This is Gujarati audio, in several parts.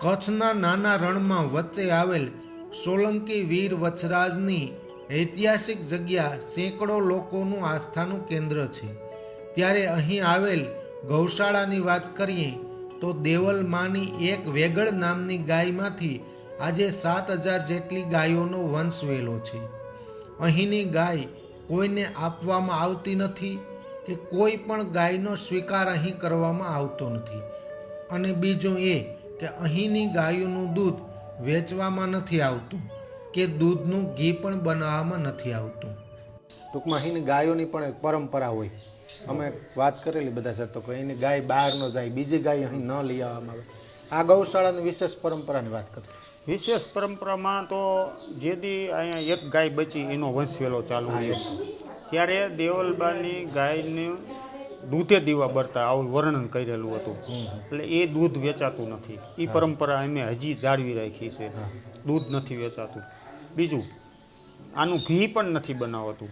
કચ્છના નાના રણમાં વચ્ચે આવેલ સોલંકી વીર વછરાજની ઐતિહાસિક જગ્યા સેંકડો લોકોનું આસ્થાનું કેન્દ્ર છે. ત્યારે અહીં આવેલ ગૌશાળાની વાત કરીએ તો દેવલમાની એક વેગળ નામની ગાયમાંથી આજે સાત હજાર જેટલી ગાયોનો વંશ વેલો છે. અહીંની ગાય કોઈને આપવામાં આવતી નથી કે કોઈ પણ ગાયનો સ્વીકાર અહીં કરવામાં આવતો નથી. અને બીજું એ કે અહીંની ગાયોનું દૂધ વેચવામાં નથી આવતું કે દૂધનું ઘી પણ બનાવવામાં નથી આવતું. ટૂંકમાં અહીંની ગાયોની પણ એક પરંપરા હોય. અમે વાત કરેલી બધા સાથે કે અહીંની ગાય બહાર ન જાય બીજી ગાય અહીં ન લઈ આવવામાં આવે. આ ગૌશાળાની વિશેષ પરંપરાની વાત કરીએ. વિશેષ પરંપરામાં તો જે દી અહીંયા એક ગાય બચી એનો વંશવેલો ચાલુ થયો ત્યારે દેવલબાની ગાયને દૂધે દીવા બરતા આવું વર્ણન કરેલું હતું. એટલે એ દૂધ વેચાતું નથી. એ પરંપરા અમે હજી જાળવી રાખી છે. દૂધ નથી વેચાતું. બીજું આનું ઘી પણ નથી બનાવાતું.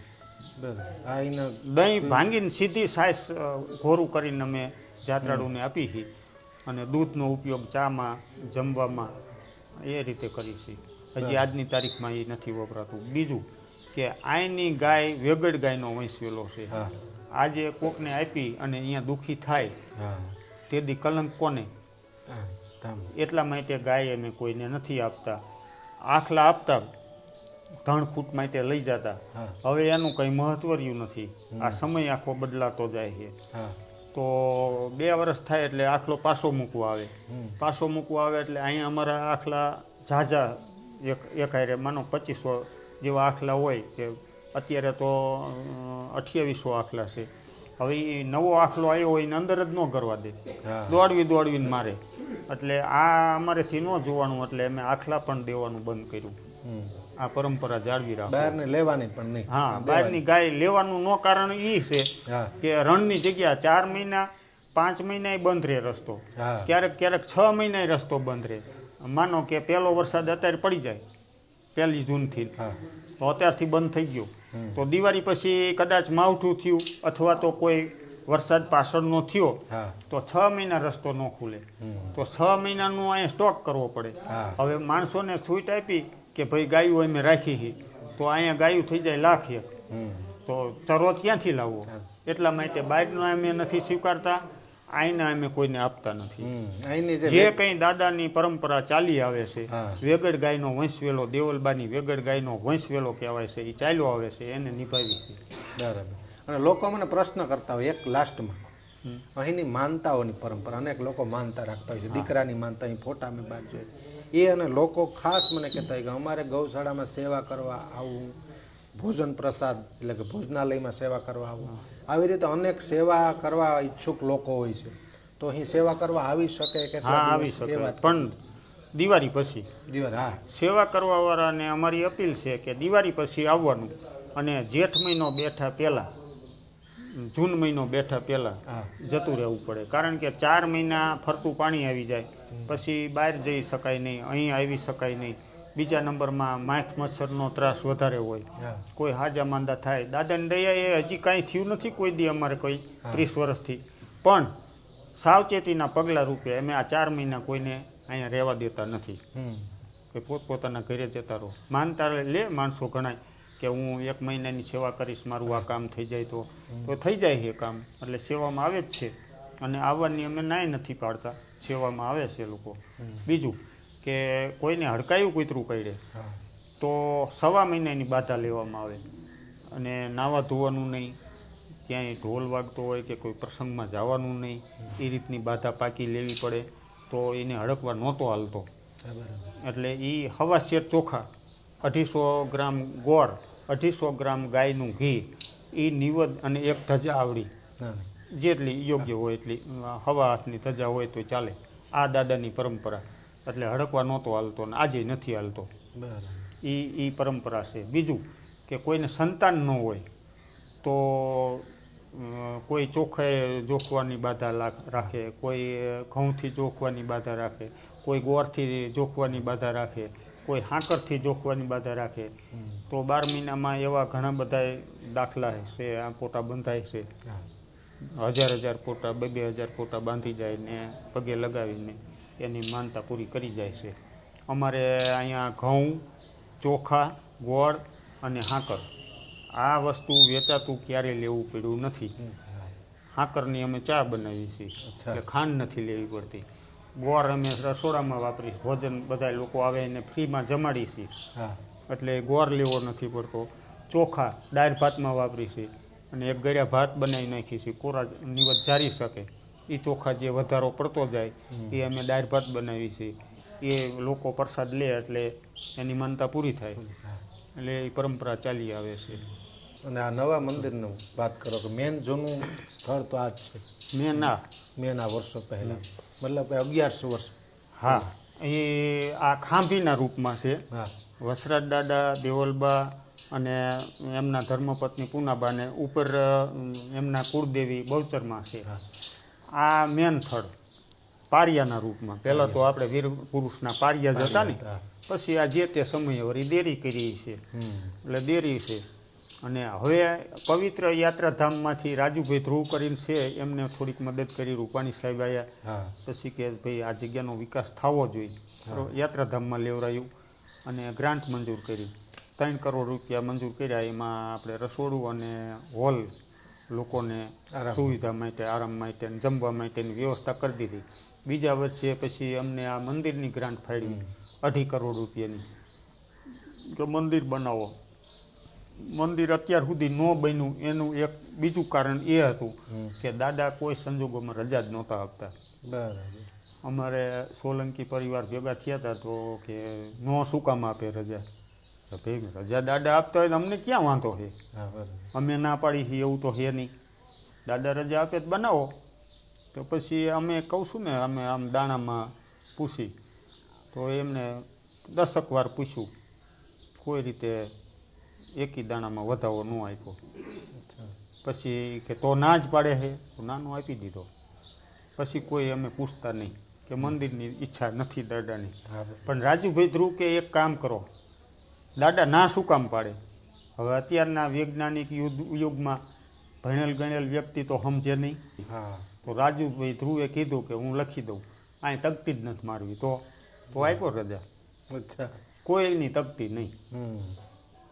દહીં ભાંગીને સીધી સાઈસ ઘોરું કરીને અમે જાત્રાળુને આપી છે અને દૂધનો ઉપયોગ ચામાં જમવામાં એ રીતે કરી છે હજી આજની તારીખમાં એ નથી વપરાતું. બીજું કે આયની ગાય વેગડ ગાયનો વંશવેલો છે. હા. આજે કોકને આપી અને અહીંયા દુઃખી થાય તે દી કલંક કોને? એટલા માટે ગાય અમે કોઈને નથી આપતા. આખલા આપતા ત્રણ ફૂટ માટે લઈ જતા. હવે એનું કંઈ મહત્વ રહ્યું નથી આ સમય આખો બદલાતો જાય છે. તો બે વર્ષ થાય એટલે આખલો પાછો મૂકવા આવે. પાછો મૂકવા આવે એટલે અહીંયા અમારા આખલા ઝાઝા એક એક હારે માનો પચીસો જેવા આખલા હોય કે અત્યારે તો અઠ્યાવીસો આખલા છે. હવે એ નવો આખલો આવ્યો હોય એને અંદર જ ન કરવા દે. દોડવી દોડવીને મારે. એટલે આ અમારેથી ન જોવાનું એટલે અમે આખલા પણ દેવાનું બંધ કર્યું. આ પરંપરા જાળવી રાખો. બહારને લેવાની પણ નહીં. હા બહારની ગાય લેવાનું નો કારણ એ છે કે રણની જગ્યા ચાર મહિના પાંચ મહિના બંધ રહે રસ્તો. ક્યારેક ક્યારેક છ મહિના રસ્તો બંધ રહે. માનો કે પહેલો વરસાદ અત્યારે પડી જાય પહેલી જૂનથી. તો અત્યારથી બંધ થઈ ગયો. તો દિવાળી પછી કદાચ માવઠું થયું અથવા તો કોઈ વરસાદ પાછળનો થયો તો છ મહિના રસ્તો ન ખુલે. તો છ મહિનાનું અહીંયા સ્ટોક કરવો પડે. હવે માણસોને છૂટ આપી કે ભાઈ ગાયું અમે રાખી છે તો અહીંયા ગાયું થઈ જાય લાખ એક. તો ચરો ક્યાંથી લાવવો? એટલા માટે બાઇકનો અમે નથી સ્વીકારતા. આઈના અમે કોઈને આપતા નથી. જે કંઈ દાદાની પરંપરા ચાલી આવે છે. વેગડ ગાયનો વંશવેલો દેવલબાની વેગડ ગાયનો વંશ વેલો કહેવાય છે એ ચાલ્યો આવે છે એને નિભાવી છે. બરાબર. અને લોકો મને પ્રશ્ન કરતા હોય એક લાસ્ટમાં. અહીંની માનતાઓની પરંપરા અનેક લોકો માનતા રાખતા હોય છે દીકરાની માનતા અહીં ફોટા મેં બાજુ એ અને લોકો ખાસ મને કહેતા હોય કે અમારે ગૌશાળામાં સેવા કરવા આવું ભોજન પ્રસાદ એટલે કે ભોજનાલયમાં સેવા કરવા આવું. આવી રીતે અનેક સેવા કરવા ઈચ્છુક લોકો હોય છે. તો અહીં સેવા કરવા આવી શકે હા આવી શકે. પણ દિવાળી પછી. દિવાળી હા. સેવા કરવાવાળાને અમારી અપીલ છે કે દિવાળી પછી આવવાનું અને જેઠ મહિનો બેઠા પહેલાં જૂન મહિનો બેઠા પહેલાં જતું રહેવું પડે. કારણ કે ચાર મહિના ફરતું પાણી આવી જાય. પછી બહાર જઈ શકાય નહીં અહીં આવી શકાય નહીં. બીજા નંબરમાં માખ મચ્છરનો ત્રાસ વધારે હોય. કોઈ હાજા માંદા થાય. દાદાની દયા એ હજી કાંઈ થયું નથી કોઈ દી અમારે કોઈ ત્રીસ વર્ષથી. પણ સાવચેતીના પગલાં રૂપે અમે આ ચાર મહિના કોઈને અહીંયા રહેવા દેતા નથી. કે પોતપોતાના ઘરે જતા રહો. માનતા લે માણસો ગણાય કે હું એક મહિનાની સેવા કરીશ મારું આ કામ થઈ જાય તો. તો થઈ જાય છે કામ. એટલે સેવામાં આવે જ છે. અને આવવાની અમે નાય નથી પાડતા. સેવામાં આવે છે લોકો. બીજું કે કોઈને હડકાયું કૂતરું કરડે તો સવા મહિનાની બાધા લેવામાં આવે. અને નાવા ધોવાનું નહીં ક્યાંય ઢોલ વાગતો હોય કે કોઈ પ્રસંગમાં જવાનું નહીં એ રીતની બાધા પાકી લેવી પડે તો એને હડકવા નહોતો હાલતો. એટલે એ હવા શેર ચોખા અઢીસો ગ્રામ ગોળ અઢીસો ગ્રામ ગાયનું ઘી એ નિવદ અને એક ધજા આવડી. જેટલી યોગ્ય હોય એટલી હવા હાથની ધજા હોય તો ચાલે. આ દાદાની પરંપરા. એટલે હડકવા નહોતો હાલતો ને આજે નથી હાલતો. બરાબર. એ એ પરંપરા છે. બીજું કે કોઈને સંતાન ન હોય તો કોઈ ચોખે જોખવાની બાધા રાખે કોઈ ઘઉંથી જોખવાની બાધા રાખે કોઈ ગોળથી જોખવાની બાધા રાખે કોઈ હાંકરથી જોખવાની બાધા રાખે. તો બાર મહિનામાં એવા ઘણા બધા દાખલા છે આ પોટા બંધાય છે. હજાર હજાર પોટા બે બે હજાર પોટા બાંધી જાય ને પગે લગાવીને. એની માનતા પૂરી કરી જાય છે. અમારે અહીંયા ઘઉં ચોખા ગોળ અને હાકર. આ વસ્તુ વેચાતું ક્યારે લેવું પડ્યું નથી. હાકરની અમે ચા બનાવી છીએ. એટલે ખાંડ નથી લેવી પડતી. ગોળ અમે રસોડામાં વાપરી ભોજન બધા લોકો આવે એને ફ્રીમાં જમાડી છીએ. હા. એટલે ગોળ લેવો નથી પડતો. ચોખા દાળ ભાતમાં વાપરી છે. અને એક ગળ્યા ભાત બનાવી નાખી છીએ કોરા નિવત જારી શકે. એ ચોખા જે વધારો પડતો જાય એ અમે દાળ ભાત બનાવી છીએ. એ લોકો પ્રસાદ લે એટલે એની માનતા પૂરી થાય. એટલે એ પરંપરા ચાલી આવે છે. અને આ નવા મંદિરનું વાત કરો કે મેન જૂનું સ્થળ તો આ જ છે. મેં ના મેન આ વર્ષો પહેલાં. મતલબ કે અગિયારસો વર્ષ. હા. એ આ ખાંભીના રૂપમાં છે. હા. વસરાજ દાદા દેવલબા અને એમના ધર્મપત્ની પૂનાબાને ઉપર એમના કુળદેવી બહુચરમાં છે. હા. આ મેન સ્થળ પારિયાના રૂપમાં. પહેલાં તો આપણે વીર પુરુષના પારિયા જ હતા ને પછી આ જે તે સમયે વળી દેરી કરી છે. એટલે દેરી છે. અને હવે પવિત્ર યાત્રાધામમાંથી રાજુભાઈ ધ્રુવ કરીને છે એમને થોડીક મદદ કરી રૂપાણી સાહેબ આવ્યા પછી કે ભાઈ આ જગ્યાનો વિકાસ થવો જોઈએ. યાત્રાધામમાં લેવરાયું અને ગ્રાન્ટ મંજૂર કરી. ત્રણ કરોડ રૂપિયા મંજૂર કર્યા. એમાં આપણે રસોડું અને હોલ લોકોને સુવિધા માટે આરામ માટે જમવા માટેની વ્યવસ્થા કરી દીધી. બીજા વર્ષે પછી અમને આ મંદિરની ગ્રાન્ટ ફાળી અઢી કરોડ રૂપિયાની. કે મંદિર બનાવો. મંદિર અત્યાર સુધી ન બન્યું. એનું એક બીજું કારણ એ હતું કે દાદા કોઈ સંજોગોમાં રજા જ નહોતા આપતા. બરાબર. અમારે સોલંકી પરિવાર ભેગા થયા હતા તો કે ન શું કામ આપે રજા? તો ભાઈ રજા દાદા આપતા હોય તો અમને ક્યાં વાંધો છે અમે ના પાડી છીએ એવું તો છે નહીં. દાદા રજા આપે તો બનાવો. તો પછી અમે કહું છું ને અમે આમ દાણામાં પૂછી. તો એમને દસક વાર પૂછ્યું કોઈ રીતે એકી દાણામાં વધાવો ન આપ્યો. પછી કે તો ના જ પાડે છે તો નાનો આપી દીધો. પછી કોઈ અમે પૂછતા નહીં કે મંદિરની ઈચ્છા નથી દાદાની. પણ રાજુભાઈ ધ્રુવ કે એક કામ કરો. દાદા ના શું કામ પાડે? હવે અત્યારના વૈજ્ઞાનિક યુગ યુગમાં ભણેલ ગણેલ વ્યક્તિ તો સમજે નહીં. હા. તો રાજુભાઈ ધ્રુવે કીધું કે હું લખી દઉં. અહીં તકતી જ નથી મારવી. તો તો આપ્યો રજા. અચ્છા. કોઈની તકતી નહીં.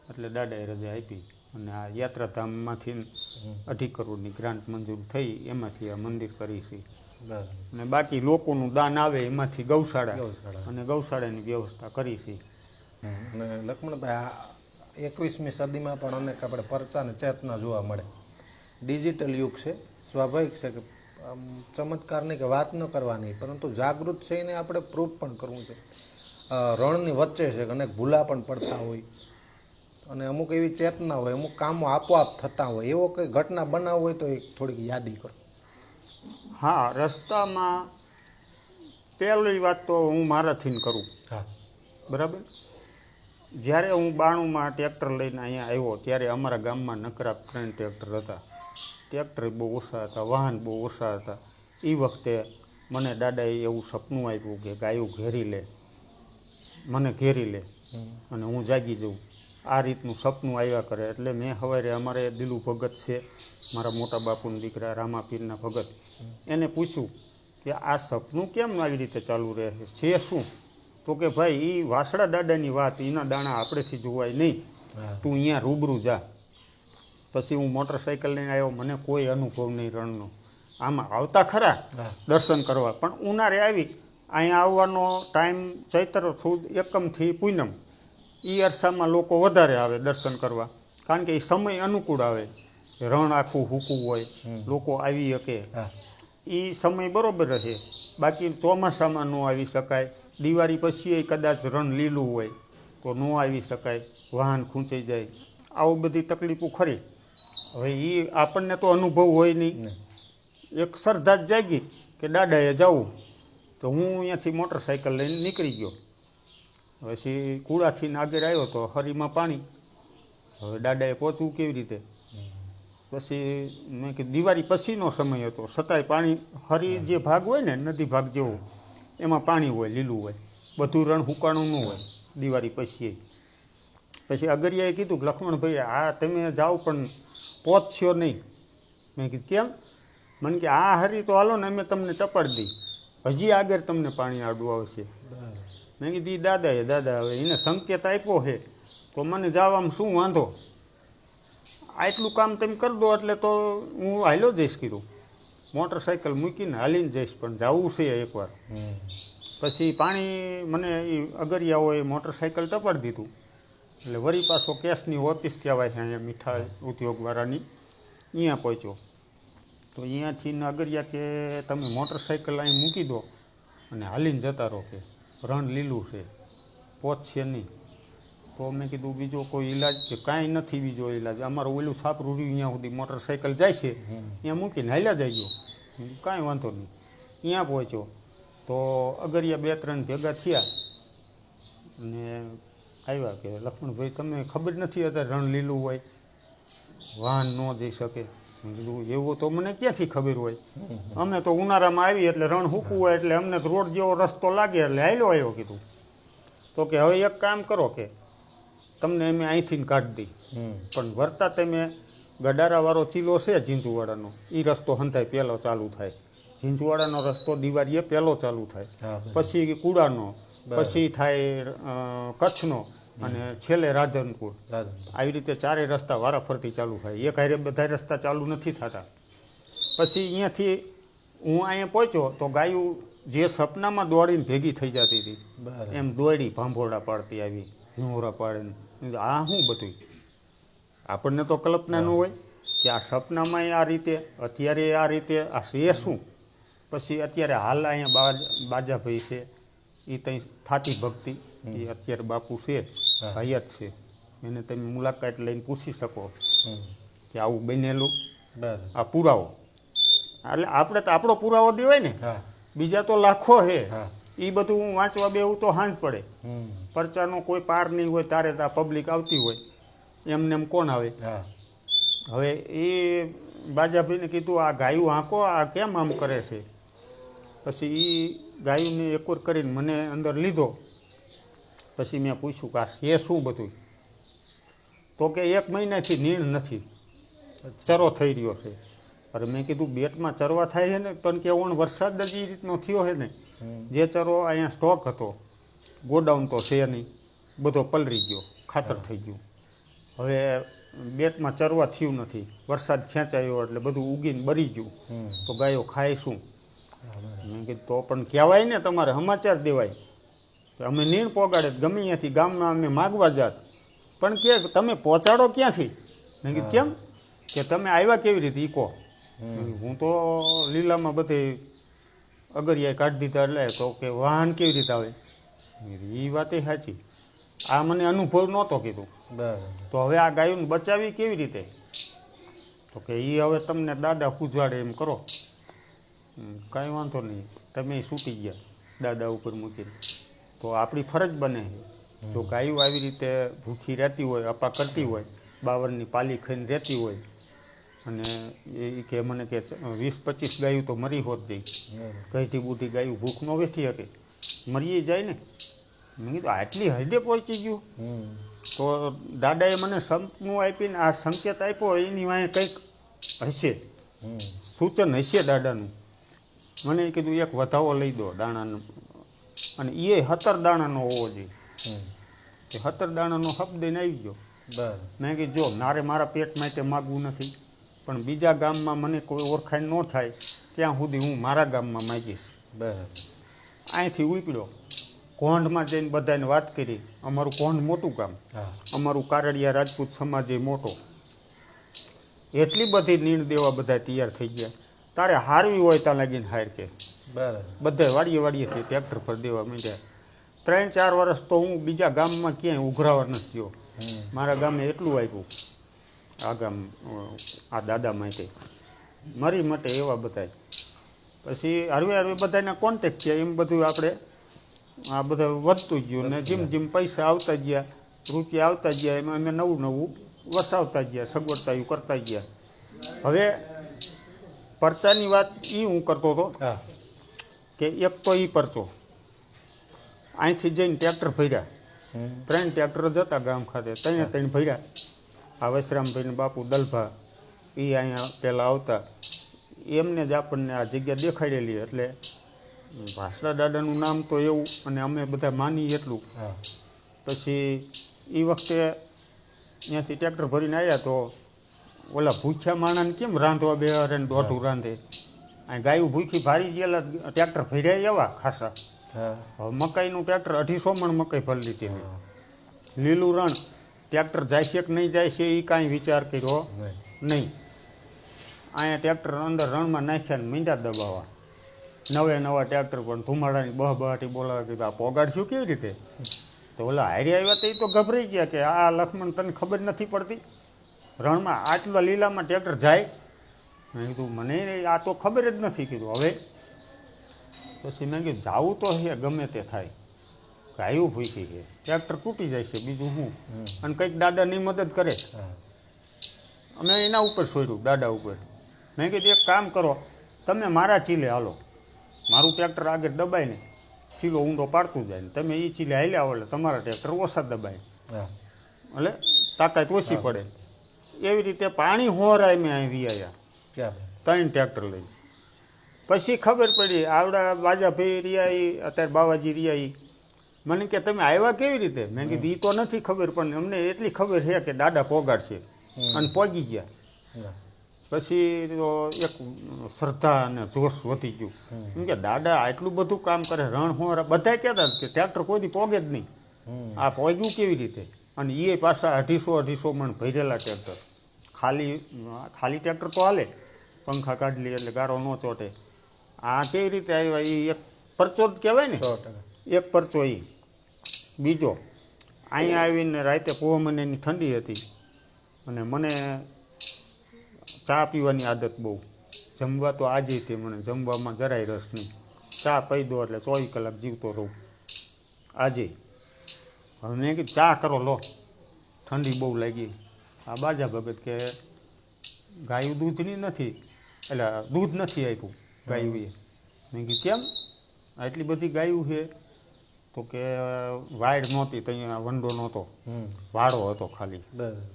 એટલે દાદાએ રજા આપી અને આ યાત્રાધામમાંથી અઢી કરોડની ગ્રાન્ટ મંજૂર થઈ. એમાંથી આ મંદિર કરી છે. બરાબર. અને બાકી લોકોનું દાન આવે એમાંથી ગૌશાળા. ગૌશાળા. અને ગૌશાળાની વ્યવસ્થા કરી છે. અને લક્ષ્મણભાઈ એકવીસમી સદીમાં પણ અનેક આપણે પરચા અને ચેતના જોવા મળે. ડિજિટલ યુગ છે. સ્વાભાવિક છે કે આમ ચમત્કાર કે વાત ન કરવાની પરંતુ જાગૃત છે એને આપણે પ્રૂફ પણ કરવું છે. રણની વચ્ચે છે કે અનેક ભૂલા પણ પડતા હોય. અને અમુક એવી ચેતના હોય અમુક કામો આપોઆપ થતા હોય. એવો કંઈ ઘટના બનાવ હોય તો એક થોડીક યાદી કરો. હા રસ્તામાં પહેલી વાત તો હું મારાથી કરું. હા. બરાબર? જ્યારે હું બાણુંમાં ટ્રેક્ટર લઈને અહીંયા આવ્યો ત્યારે અમારા ગામમાં નકરા ત્રણ ટ્રેક્ટર હતા. ટ્રેક્ટર બહુ ઓછા હતા વાહન બહુ ઓછા હતા. એ વખતે મને દાદાએ એવું સપનું આપ્યું કે ગાયું ઘેરી લે મને ઘેરી લે. અને હું જાગી જઉં. આ રીતનું સપનું આવ્યા કરે એટલે મેં સવારે અમારે દિલુ ભગત છે મારા મોટા બાપુના દીકરા રામાપીરના ભગત. એને પૂછ્યું કે આ સપનું કેમ આવી રીતે ચાલુ રહે છે? છે શું? તો કે ભાઈ એ વાસડા દાદાની વાત એના દાણા આપણેથી જોવાય નહીં. તું અહીંયા રૂબરૂ જા. પછી હું મોટરસાઇકલ લઈને આવ્યો મને કોઈ અનુભવ નહીં રણનો. આમાં આવતા ખરા દર્શન કરવા પણ ઉનાળે આવી અહીંયા આવવાનો ટાઈમ ચૈત્ર સુદ એકમથી પૂનમ. એ અરસામાં લોકો વધારે આવે દર્શન કરવા કારણ કે એ સમય અનુકૂળ આવે. રણ આખું હૂકું હોય લોકો આવી શકે. એ સમય બરોબર રહે. બાકી ચોમાસામાં ન આવી શકાય. દિવાળી પછી કદાચ રણ લીલું હોય તો ન આવી શકાય વાહન ખૂંચાઈ જાય. આવું બધી તકલીફો ખરી. હવે એ આપણને તો અનુભવ હોય નહીં. એક શ્રદ્ધા જ જાગી કે દાદાએ જવું. તો હું અહીંયાથી મોટરસાઇકલ લઈને નીકળી ગયો. પછી કુડાથી આગળ આવ્યો તો હરીમાં પાણી. હવે દાદાએ પહોંચવું કેવી રીતે? પછી મેં કીધું દિવાળી પછીનો સમય હતો. છતાંય પાણી હરી જે ભાગ હોય ને નદી ભાગ જેવો એમાં પાણી હોય, લીલું હોય. બધું રણ હુકાણું ન હોય, દિવાળી પછી પછી અગરિયાએ કીધું કે, લક્ષ્મણભાઈ, આ તમે જાઓ, પણ પહોંચશો નહીં. મેં કીધું, કેમ? મને કે, આ હરી તો હાલો ને, અમે તમને ચપડ દઈ હજી આગળ તમને પાણી આડું આવશે. મેં કીધું, "ઈ દાદાએ, દાદા, હવે એને સંકેત આપ્યો છે. તો મને જવામાં શું વાંધો? આટલું કામ તમે કરી દો, એટલે તો હું હાલ્યો જઈશ, કીધું. મોટરસાઇકલ મૂકીને હાલીને જઈશ, પણ જવું છે એકવાર. પછી પાણી, મને એ અગરિયાઓએ મોટરસાઇકલ ટપાડી દીધું. એટલે વરી પાછો કેસની ઓફિસ કહેવાય છે અહીંયા મીઠાઈ ઉદ્યોગવાળાની. અહીંયા પહોંચ્યો. તો અહીંયાથી અગરિયા કે તમે મોટરસાઇકલ અહીં મૂકી દો અને હાલીને જતા રહો કે રણ લીલું છે પહોંચશે નહીં. તો મેં કીધું બીજો કોઈ ઈલાજ કે કાંઈ નથી બીજો ઈલાજ. અમારું ઓલું સાપરું રહ્યું અહીંયા સુધી મોટરસાઇકલ જાય છે ત્યાં મૂકીને હાલ્યા જઈજો મેં કાંઈ વાંધો નહીં. ત્યાં પહોંચ્યો. તો અગરિયા બે ત્રણ ભેગા થયા અને આવ્યા કે લક્ષ્મણભાઈ તમને ખબર નથી અત્યારે રણ લીલું હોય? વાહન ન જઈ શકે. કીધું એવું તો મને ક્યાંથી ખબર હોય? અમે તો ઉનાળામાં આવી એટલે રણ હૂકવું હોય એટલે અમને તો રોડ જેવો રસ્તો લાગે એટલે હાલ્યો આવ્યો. કીધું. તો કે હવે એક કામ કરો કે તમને અમે અહીંથી કાઢી દઈ પણ વરતા તમે ગડારાવાળો ચીલો છે ઝીંઝુવાડાનો. એ રસ્તો હંધાય પહેલો ચાલુ થાય. ઝીંઝુવાડાનો રસ્તો દિવાળીએ પહેલો ચાલુ થાય. પછી કુડાનો પછી થાય કચ્છનો અને છેલ્લે રાધનપુર. આવી રીતે ચારેય રસ્તા વારાફરતી ચાલુ થાય. એક હારે બધા રસ્તા ચાલુ નથી થતા. પછી અહીંયાથી હું અહીંયા પહોંચ્યો તો ગાયું જે સપનામાં દોડીને ભેગી થઈ જતી હતી. એમ દોડી ભાંભોડા પાડતી આવી હિંહોરા પાડીને. મેં આ શું બધું આપણને તો કલ્પના ન હોય કે આ સપનામાં આ રીતે અત્યારે આ રીતે આ છે શું? પછી અત્યારે હાલ અહીંયા બાજ બાજાભાઈ છે એ ત્યાં થાતી ભક્તિ એ અત્યારે બાપુ છે હયાત છે. એને તમે મુલાકાત લઈને પૂછી શકો કે આવું બનેલું. આ પુરાવો. એટલે આપણે તો આપણો પુરાવો દેવાય ને. બીજા તો લાખો છે હા. એ બધું હું વાંચવા બેવું તો હાંજ પડે. પરચાનો કોઈ પાર નહીં હોય તારે ત્યાં પબ્લિક આવતી હોય. એમને એમ કોણ આવે? હવે એ બાજાભાઈને કીધું આ ગાયું હાંકો આ કેમ આમ કરે છે? પછી એ ગાયુંને એકવાર કરીને મને અંદર લીધો. પછી મેં પૂછ્યું કે આ છે શું બધું? તો કે એક મહિનાથી નીણ નથી. ચરો થઈ રહ્યો છે. અરે મેં કીધું બેટમાં ચરવા થાય છે ને પણ કે ઓણ વરસાદ જ એ રીતનો થયો છે ને? જે ચરો અહીંયા સ્ટોક હતો ગોડાઉન તો છે નહીં બધો પલરી ગયો ખાતર થઈ ગયું. હવે બેટમાં ચરવા થયું નથી વરસાદ ખેંચાયો એટલે બધું ઉગીને બરી ગયું. તો ગાયો ખાય શું? મેં કીધું તો પણ કહેવાય ને તમારે સમાચાર દેવાય. અમે નીણ પોગાડે ગમે ત્યાંથી ગામમાં અમે માગવા જાત. પણ કે તમે પહોંચાડો ક્યાંથી? મેં કીધું કેમ? કે તમે આવ્યા કેવી રીતે ઈકો હું તો લીલામાં બધે અગરિયા કાઢી દીધા એટલે તો કે વાહન કેવી રીતે આવે? એ વાતે સાચી. આ મને અનુભવ નહોતો કીધું. બરાબર. તો હવે આ ગાયોને બચાવી કેવી રીતે? તો કે એ હવે તમને દાદા પૂજવાડે એમ કરો. કાંઈ વાંધો નહીં. તમે છૂટી ગયા. દાદા ઉપર મૂકીને. તો આપણી ફરજ બને છે. જો ગાયો આવી રીતે ભૂખી રહેતી હોય અપા કરતી હોય બાવરની પાલી ખાઈને રહેતી હોય અને એ કે મને કે વીસ પચીસ ગાયું તો મરી હોત જઈ. કઈથી બુઢી ગાયું? ભૂખ ન વેઠી શકે મરી જાય ને. મેં કીધું આટલી હદે પહોંચી ગયું. તો દાદાએ મને સંપનું આપીને આ સંકેત આપ્યો એની વાંહે કંઈક હશે. સૂચન હશે દાદાનું. મને એ કીધું એક વધાવો લઈ દો દાણાનો. અને એ હતર દાણાનો હોવો જોઈએ. એ હતર દાણાનો શબ્દ આવી ગયો. બરાબર. મેં કીધું જો મારે મારા પેટ માટે માગવું નથી. પણ બીજા ગામમાં મને કોઈ ઓળખાણ ન થાય ત્યાં સુધી હું મારા ગામમાં માગીશ. બરાબર. અહીંથી ઉપડ્યો. કોંઢમાં જઈને બધાને વાત કરી. અમારું કોંઢ મોટું ગામ. અમારું કારડિયા રાજપૂત સમાજ એ મોટો. એટલી બધી નીણ દેવા બધા તૈયાર થઈ ગયા. તારે હારવી હોય ત્યાં લાગીને હાર કે. બરાબર. બધા વાડીએ વાડીએથી ટ્રેક્ટર પર દેવા માંડ્યા. ત્રણ ચાર વર્ષ તો હું બીજા ગામમાં ક્યાંય ઉઘરાવા નથી થયો. મારા ગામે એટલું આપ્યું આ ગામ આ દાદા માટે મારી માટે એવા બધા પછી હરવે હરવે બધાના કોન્ટેક્ટ છે એમ બધું આપણે આ બધા વધતું ગયું ને જેમ જેમ પૈસા આવતા ગયા રૂપિયા આવતા ગયા એમાં અમે નવું નવું વસાવતા ગયા સગવડતાયું કરતા ગયા. હવે પરચાની વાત એ હું કરતો હતો હા. કે એક તો એ પરચો. અહીંથી જઈને ટ્રેક્ટર ભર્યા. ત્રણ ટ્રેક્ટર જતા ગામ ખાતે ત્રણે ત્રણ ભર્યા. આ વસરામભાઈ બાપુ દલભા એ અહીંયા પહેલાં આવતા. એમને જ આપણને આ જગ્યા દેખાડેલી એટલે ભાસડા દાદાનું નામ તો એવું અને અમે બધા માની એટલું. પછી એ વખતે ત્યાંથી ટ્રેક્ટર ભરીને આવ્યા તો ઓલા ભૂખ્યા માણાને કેમ રાંધવા બે ને દોઢું રાંધે? અહીં ગાયું ભૂખી ભારી ગયેલા ટ્રેક્ટર ભર્યા એવા ખાસા. મકાઈનું ટ્રેક્ટર અઢીસો મણ મકાઈ ભરી લીધી લીલું રણ. ટ્રેક્ટર જાય છે કે નહીં જાય છે એ કાંઈ વિચાર કર્યો નહીં. અહીંયા ટ્રેક્ટર અંદર રણમાં નાખ્યા ને મીંડા દબાવવા. નવે નવા ટ્રેક્ટર પણ ધુમાડાની બહ બહાટી બોલાવે કે આ પોગાડશું કેવી રીતે? તો ઓલા હારી આવ્યા તો એ તો ગભરાઈ ગયા કે આ લક્ષ્મણ તને ખબર નથી પડતી? રણમાં આટલા લીલામાં ટ્રેક્ટર જાય? મેં કીધું મને આ તો ખબર જ નથી. કીધું હવે? પછી મેં કીધું જાવું તો છે ગમે તે થાય. ગાયું ભૂકી છે. ટ્રેક્ટર તૂટી જાય છે બીજું શું? અને કંઈક દાદાની મદદ કરે. અમે એના ઉપર છોડ્યું દાદા ઉપર. મેં કીધું એક કામ કરો તમે મારા ચીલે હાલો. મારું ટ્રેક્ટર આગળ દબાય ને ચીલો ઊંડો પાડતું જાય ને. તમે એ ચીલે હાલ્યા એટલે તમારા ટ્રેક્ટર ઓછા દબાય. એટલે તાકાત ઓછી પડે. એવી રીતે પાણી હોરાય મેં અહીં વિયા ત્રણ ટ્રેક્ટર લઈ પછી ખબર પડી આવડા બાજાભાઈ રહ્યા ઈ અત્યારે બાવાજી રહ્યા મને કે તમે આવ્યા કેવી રીતે? મેં કીધું એ તો નથી ખબર પણ અમને એટલી ખબર છે કે દાદા પોગાડશે. અને પોગી ગયા. પછી તો એક શ્રદ્ધા અને જોશ વધી ગયું. કેમ કે દાદા આટલું બધું કામ કરે રણ હોરા બધા કહેતા કે ટ્રેક્ટર કોઈ પોગે જ નહીં. આ પોગ્યું કેવી રીતે? અને એ પાછા અઢીસો અઢીસો મણ ભરેલા ટ્રેક્ટર. ખાલી ખાલી ટ્રેક્ટર તો હાલે. પંખા કાઢી લે એટલે ગારો ન ચોટે. આ કેવી રીતે આવ્યા? એ એક પરચો જ કહેવાય ને? એક પરચો એ બીજો. અહીંયા આવીને રાતે પોહ મહિનાની ઠંડી હતી. અને મને ચા પીવાની આદત બહુ. જમવા તો આજે તે મને જમવામાં જરાય રસ નહીં. ચા પી દો એટલે ચોવીસ કલાક જીવતો રહું. આજે. હવે મેં કીધું, ચા કરો, લો. ઠંડી બહુ લાગી. આ બાજા ભગત કે, ગાયું દૂધની નથી. એટલે દૂધ નથી આપ્યું ગાયું એ મેં કીધું, કેમ? આટલી બધી ગાયું છે. તો કે વાડ નહોતી તો અહીંયા વંડો નહોતો. વાડો હતો ખાલી.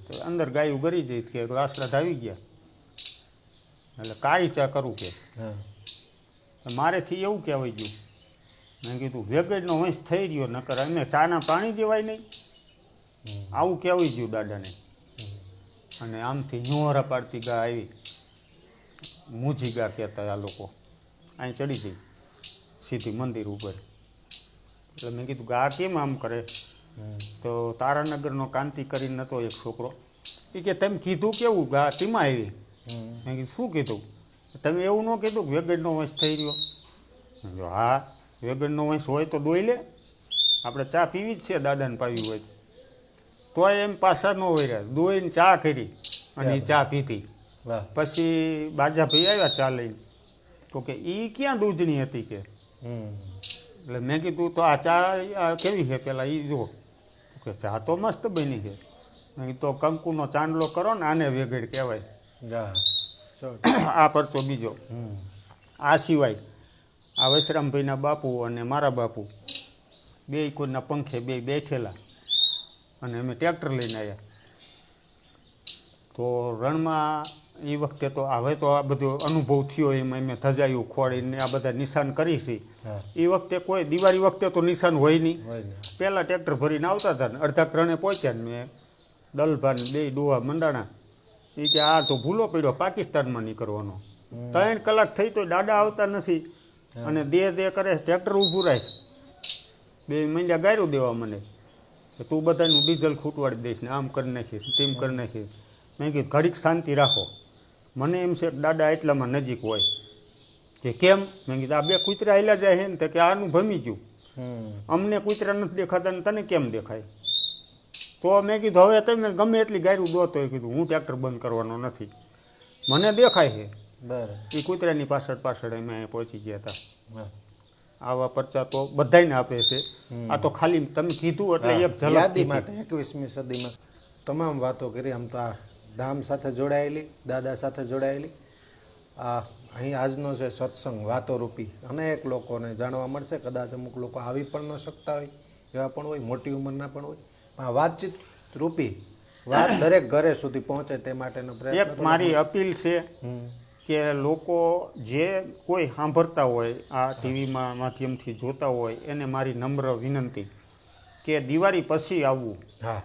તો અંદર ગાયું ગરી જઈ કે આશરા ધાવી ગયા. એટલે કાળી ચા કરું કે. મારેથી એવું કહેવાય ગયું. મેં કીધું વેગડનો વંશ થઈ રહ્યો નકર એમને ચાના પાણી જેવાય નહીં. આવું કહેવાય ગયું દાદાને. અને આમથી ન્યોરા પાડતી ગા આવી. મૂજી ગા કહેતા આ લોકો. અહીં ચડી જઈ. સીધી મંદિર ઉપર. એટલે મેં કીધું ગા કેમ આમ કરે. તો તારાનગરનો કાંતિ કરીને નહોતો એક છોકરો. એ કે તમે કીધું કેવું ગા તીમાં આવી? મેં કીધું શું કીધું? તમે એવું ન કીધું કે વેગડનો વંશ થઈ રહ્યો જો હા વેગડનો વંશ હોય તો દોઈ લે. આપણે ચા પીવી જ છે દાદાને પાવી હોય તોય એમ પાછા ન હોય દોઈને ચા કરી અને એ ચા પીધી. પછી બાજા ભાઈ આવ્યા ચા લઈને. તો કે એ ક્યાં દૂધની હતી કે? એટલે મેં કીધું તો આ ચા આ કેવી છે પેલા એ જો કે ચા તો મસ્ત બની છે. તો કંકુનો ચાંદલો કરો ને આને વેગેડ કહેવાય. આ પરચો બીજો. આ સિવાય આ વૈશ્રામભાઈના બાપુ અને મારા બાપુ બે કોઈના પંખે બે બેઠેલા અને અમે ટ્રેક્ટર લઈને આવ્યા તો રણમાં એ વખતે તો હવે તો આ બધો અનુભવ થયો એમાં મેં ધજાયું ખોળીને આ બધા નિશાન કરી છે. એ વખતે કોઈ દિવાળી વખતે તો નિશાન હોય નહીં. પહેલાં ટ્રેક્ટર ભરીને આવતા હતા ને અડધા ક્રણે પહોંચ્યા ને મેં. દલભાન બે ડોહા મંડાણા. એ કે આ તો ભૂલો પડ્યો પાકિસ્તાનમાં નીકળવાનો. ત્રણ કલાક થઈ તો દાડા આવતા નથી. અને દે દે કરે ટ્રેક્ટર ઊભું રાખ. બે મહિના ગાયરું દેવા મને. કે તું બધાનું ડીઝલ ખૂટવાડી દઈશ ને આમ કરી નાખીશ તેમ કરી નાખીશ. મેં કીધું ઘડીક શાંતિ રાખો. મને એમ છે દાદા એટલામાં નજીક હોય. કે કેમ? મેં કીધું આ બે કૂતરા હેલા જાય છે ને તો કે આનું ભમી ગયું. અમને કૂતરા નથી દેખાતા ને તને કેમ દેખાય? તો મેં કીધું હવે તમે ગમે એટલી ગાયરું દો તો કીધું હું ટ્રેક્ટર બંધ કરવાનો નથી. મને દેખાય છે. બરાબર. એ કૂતરાની પાછળ પાછળ અમે અહીંયા પહોંચી ગયા હતા. આવા પરચા તો બધાયને આપે છે. આ તો ખાલી તમે કીધું એટલે એક ઝલક માટે એકવીસમી સદીમાં તમામ વાતો કરી આમ તો આ ધામ સાથે જોડાયેલી દાદા સાથે જોડાયેલી. આ અહીં આજનો છે સત્સંગ વાતો રૂપી અનેક લોકોને જાણવા મળશે. કદાચ અમુક લોકો આવી પણ ન શકતા હોય એવા પણ હોય મોટી ઉંમરના પણ હોય. પણ આ વાતચીત રૂપી વાત દરેક ઘરે સુધી પહોંચે તે માટેનો પ્રયત્ન એક મારી અપીલ છે કે લોકો જે કોઈ સાંભળતા હોય આ ટીવીમાં માધ્યમથી જોતા હોય એને મારી નમ્ર વિનંતી કે દિવાળી પછી આવવું. હા.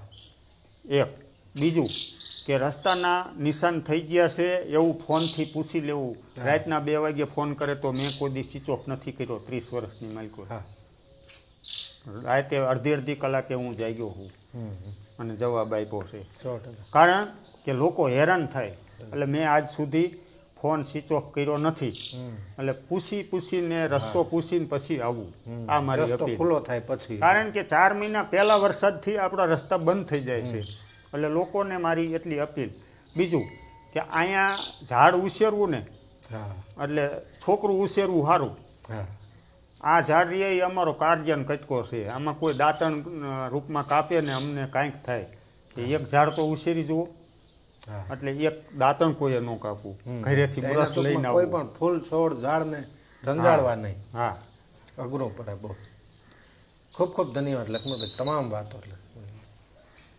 એક. બીજું કે રસ્તાના નિશાન થઈ ગયા છે એવું ફોનથી પૂછી લેવું. રાતના બે વાગે ફોન કરે તો મેં કોઈ દી સ્વિચ ઓફ નથી કર્યો ત્રીસ વર્ષની માલિકો હા. રાતે અડધી અડધી કલાકે હું જાગ્યો હમ. અને જવાબ આપ્યો છે. કારણ કે લોકો હેરાન થાય. એટલે મેં આજ સુધી ફોન સ્વિચ ઓફ કર્યો નથી. એટલે પૂછી પૂછીને રસ્તો પૂછીને પછી આવવું આ મારી રસ્તો ખુલ્લો થાય પછી. કારણ કે ચાર મહિના પહેલા વરસાદથી આપણા રસ્તા બંધ થઈ જાય છે. એટલે લોકોને મારી એટલી અપીલ. બીજું કે અહીંયા ઝાડ ઉછેરવું ને હા. એટલે છોકરું ઉછેરવું સારું હા. આ ઝાડ રે એ અમારો કાર્જન કટકો છે. આમાં કોઈ દાંતણ રૂપમાં કાપે ને અમને કાંઈક થાય. કે એક ઝાડ તો ઉછેરી જુઓ. એટલે એક દાંતણ કોઈએ ન કાપવું. ઘરેથી બ્રશ લઈને કોઈ પણ ફૂલ છોડ ઝાડને રંજાડવા નહીં. હા. અઘરો પડે બહુ. ખૂબ ખૂબ ધન્યવાદ લક્ષ્મણભાઈ તમામ વાતો એટલે.